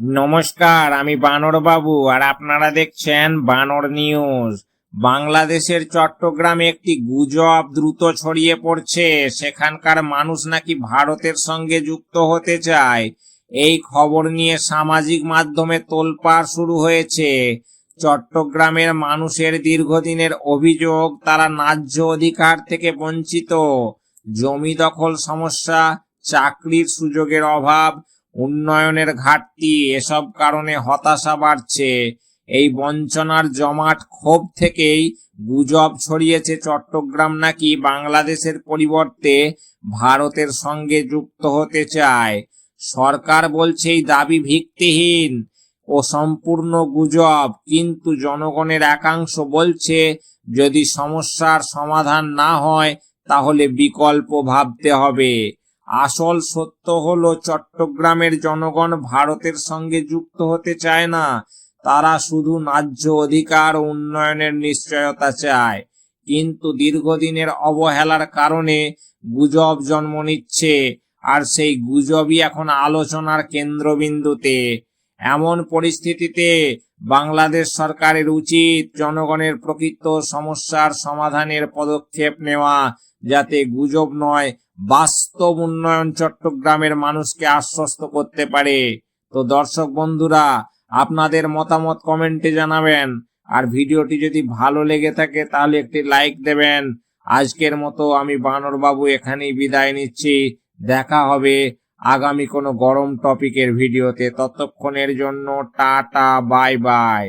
নমস্কার, আমি বানর বাবু আর আপনারা দেখছেন বানর নিউজ। বাংলাদেশের চট্টগ্রামে একটি গুজব দ্রুত ছড়িয়ে পড়ছে। সেখানকার মানুষ নাকি ভারতের সঙ্গে যুক্ত হতে চায়। এই খবর নিয়ে সামাজিক মাধ্যমে তোলপাড় শুরু হয়েছে। চট্টগ্রামের মানুষের দীর্ঘদিনের অভিযোগ, তারা ন্যায্য অধিকার থেকে বঞ্চিত। জমি দখল সমস্যা, চাকরির সুযোগের অভাব উন্নয়নের ঘাটতি, এসব কারণে হতাশা বাড়ছে। এই বঞ্চনার জমাট ক্ষোভ থেকেই গুজব ছড়িয়েছে চট্টগ্রাম নাকি বাংলাদেশের পরিবর্তে ভারতের সঙ্গে যুক্ত হতে চায়। সরকার বলছে এই দাবি ভিত্তিহীন ও সম্পূর্ণ গুজব, কিন্তু জনগণের একাংশ বলছে যদি সমস্যার সমাধান না হয় তাহলে বিকল্প ভাবতে হবে। আসল সত্য হলো চট্টগ্রামের জনগণ ভারতের সঙ্গে যুক্ত হতে চায় না। তারা শুধু ন্যায্য অধিকার উন্নয়নের নিশ্চয়তা চায়। কিন্তু দীর্ঘদিনের অবহেলার কারণে গুজব জন্ম নিচ্ছে আর সেই গুজবই এখন আলোচনার কেন্দ্রবিন্দুতে। এমন পরিস্থিতিতে বাংলাদেশ সরকারের উচিত জনগণের প্রকৃত সমস্যার সমাধানের পদক্ষেপ নেওয়া, যাতে গুজব নয়, বাস্তব উন্নয়ন চট্টগ্রামের মানুষকে আশ্বস্ত করতে পারে। তো দর্শক বন্ধুরা, আপনাদের মতামত কমেন্টে জানাবেন। আর ভিডিওটি যদি ভালো লেগে থাকে, তাহলে একটি লাইক দেবেন। আজকের মতো আমি বানর বাবু এখানেই বিদায় নিচ্ছি। দেখা হবে আগামী কোনো গরম টপিকের ভিডিওতে ততক্ষণের জন্য টাটা বাই বাই